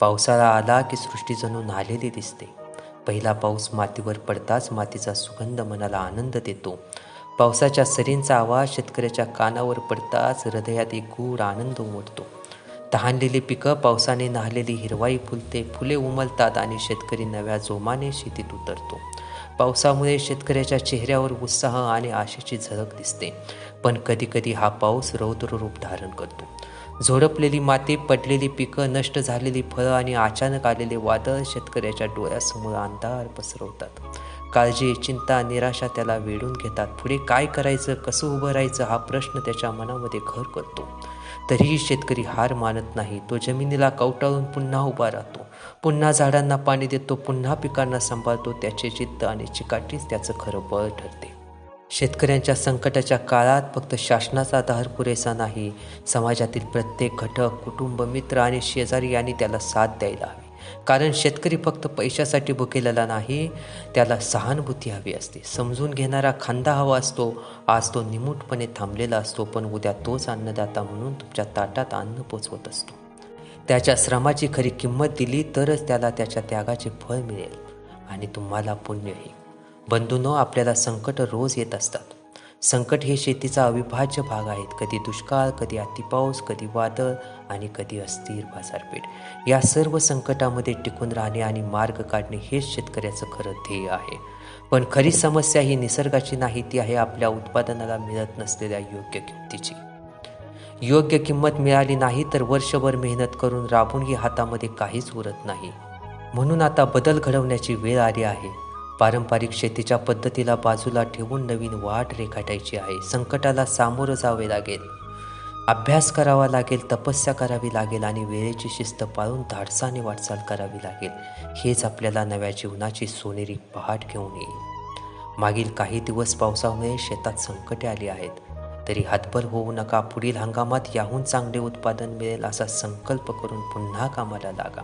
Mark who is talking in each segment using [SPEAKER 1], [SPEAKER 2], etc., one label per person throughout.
[SPEAKER 1] पावसाळा आला की सृष्टी जणू न्हालेली दिसते. पहिला पाऊस मातीवर पडताच मातीचा सुगंध मनाला आनंद देतो. पावसाच्या सरींचा आवाज शेतकऱ्याच्या कानावर पडताच हृदयात एक गूढ आनंद उमटतो. तहानलेली पिकं पावसाने न्हालेली हिरवाई फुलते फुले उमलतात आणि शेतकरी नव्या जोमाने शेतीत उतरतो. पावसामुळे शेतकऱ्याच्या चेहऱ्यावर उत्साह आणि आशेची झलक दिसते. पण कधीकधी हा पाऊस रौद्र रूप धारण करतो. झोडपलेली माती पडलेली पिकं नष्ट झालेली फळं आणि अचानक आलेले वादळ शेतकऱ्याच्या डोळ्यासमोर अंधार पसरवतात. काळजी चिंता निराशा त्याला वेढून घेतात. पुढे काय करायचं कसं उभं राहायचं हा प्रश्न त्याच्या मनामध्ये घर करतो. तरीही शेतकरी हार मानत नाही. तो जमिनीला कवटाळून पुन्हा उभा राहतो. पुन्हा झाडांना पाणी देतो पुन्हा पिकांना सांभाळतो. त्याचे जिद्द आणि चिकाटीच त्याचं खरं बळ ठरते. शेतकऱ्यांच्या संकटाच्या काळात फक्त शासनाचा आधार पुरेसा नाही समाजातील प्रत्येक घटक कुटुंब मित्र आणि शेजारी यांनी त्याला साथ द्यायला हवी. कारण शेतकरी फक्त पैशासाठी भुकेलेला नाही त्याला सहानुभूती हवी असते. समजून घेणारा खांदा हवा असतो आज तो निमूटपणे थांबलेला असतो पण उद्या तोच अन्नदाता म्हणून तुमच्या ताटात अन्न पोचवत असतो. त्याच्या श्रमाची खरी किंमत दिली तरच त्याला त्याच्या त्यागाचे फळ मिळेल आणि तुम्हाला पुण्यही बंधूंनो आपल्याला संकट रोज येत असतात. संकट हे शेतीचा अविभाज्य भाग आहेत. कधी दुष्काळ कधी अतिपाऊस कधी वादळ आणि कधी अस्थिर बाजारपेठ. या सर्व संकटामध्ये टिकून राहणे आणि मार्ग काढणे हेच शेतकऱ्याचं खरं ध्येय आहे. पण खरी समस्या ही निसर्गाची नाही ती आहे आपल्या उत्पादनाला मिळत नसलेल्या योग्य किमतीची. योग्य किंमत मिळाली नाही तर वर्षभर मेहनत करून राबूनही हातामध्ये काहीच उरत नाही. म्हणून आता बदल घडवण्याची वेळ आली आहे. पारंपरिक शेतीच्या पद्धतीला बाजूला ठेवून नवीन वाट रेखाटायची आहे. संकटाला सामोरं जावे लागेल. अभ्यास करावा लागेल तपस्या करावी लागेल आणि वेळेची शिस्त पाळून धाडसाने वाटचाल करावी लागेल. हेच आपल्याला नव्या जीवनाची सोनेरी पहाट घेऊन येईल. मागील काही दिवस पावसामुळे शेतात संकटे आली आहेत. तरी हातभर होऊ नका पुढील हंगामात याहून चांगले उत्पादन मिळेल असा संकल्प करून पुन्हा कामाला लागा.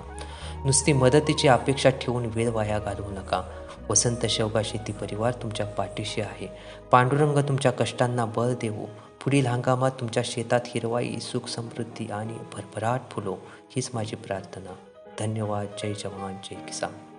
[SPEAKER 1] नुसती मदतीची अपेक्षा ठेवून वेळ वाया घालवू नका. वसंत शेवगा शेती परिवार तुमच्या पाठीशी आहे. पांडुरंग तुमच्या कष्टांना बळ देऊ पुढील हंगामात तुमच्या शेतात हिरवाई सुख समृद्धी आणि भरभराट फुलो. हीच माझी प्रार्थना. धन्यवाद. जय जवान. जय किसान.